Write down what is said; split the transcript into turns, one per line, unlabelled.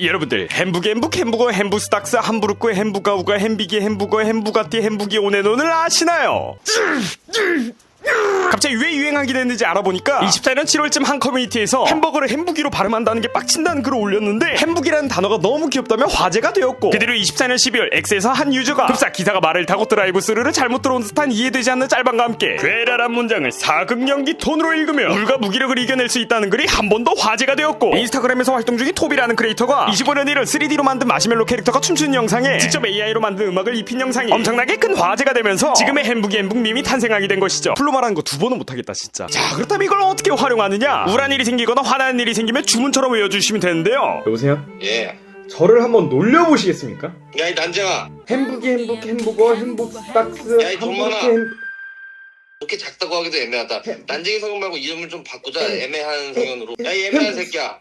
여러분들 햄부기 햄북 햄버거 햄부스닥스 함부르크 햄부가우가 햄비기 햄부거 햄부가티 햄부기 오네노를 아시나요? 갑자기 왜 유행하게 됐는지 알아보니까 24년 7월쯤 한 커뮤니티에서 햄버거를 햄부기로 발음한다는 게 빡친다는 글을 올렸는데 햄부기라는 단어가 너무 귀엽다며 화제가 되었고 그대로 24년 12월 X에서 한 유저가 급사 기사가 말을 타고 드라이브 스루를 잘못 들어온 듯한 이해되지 않는 짤방과 함께 괴랄한 문장을 사극 연기 톤으로 읽으며 물과 무기력을 이겨낼 수 있다는 글이 한 번 더 화제가 되었고 인스타그램에서 활동 중인 톱이라는 크리에이터가 25년 1월 3D로 만든 마시멜로 캐릭터가 춤추는 영상에 직접 AI로 만든 음악을 입힌 영상이 엄청나게 큰 화제가 되면서 지금의 햄부기 햄북 밈이 탄생하게 된 것이죠. 풀로 말하는 거두 번은 못하겠다 진짜 자 그렇다면 이걸 어떻게 활용하느냐 우울한 일이 생기거나 화나는 일이 생기면 주문처럼 외워주시면 되는데요
여보세요?
예.
저를 한번 놀려보시겠습니까?
야, 이 난쟁아.
햄부기 햄북 햄버거 햄북스닥스
야, 이 돈만아.
햄...
그렇게 작다고 하기도 애매하다. 난쟁이 성은 말고 이름을 좀 바꾸자. 애매한 성현으로. 야, 이 애매한 새끼야.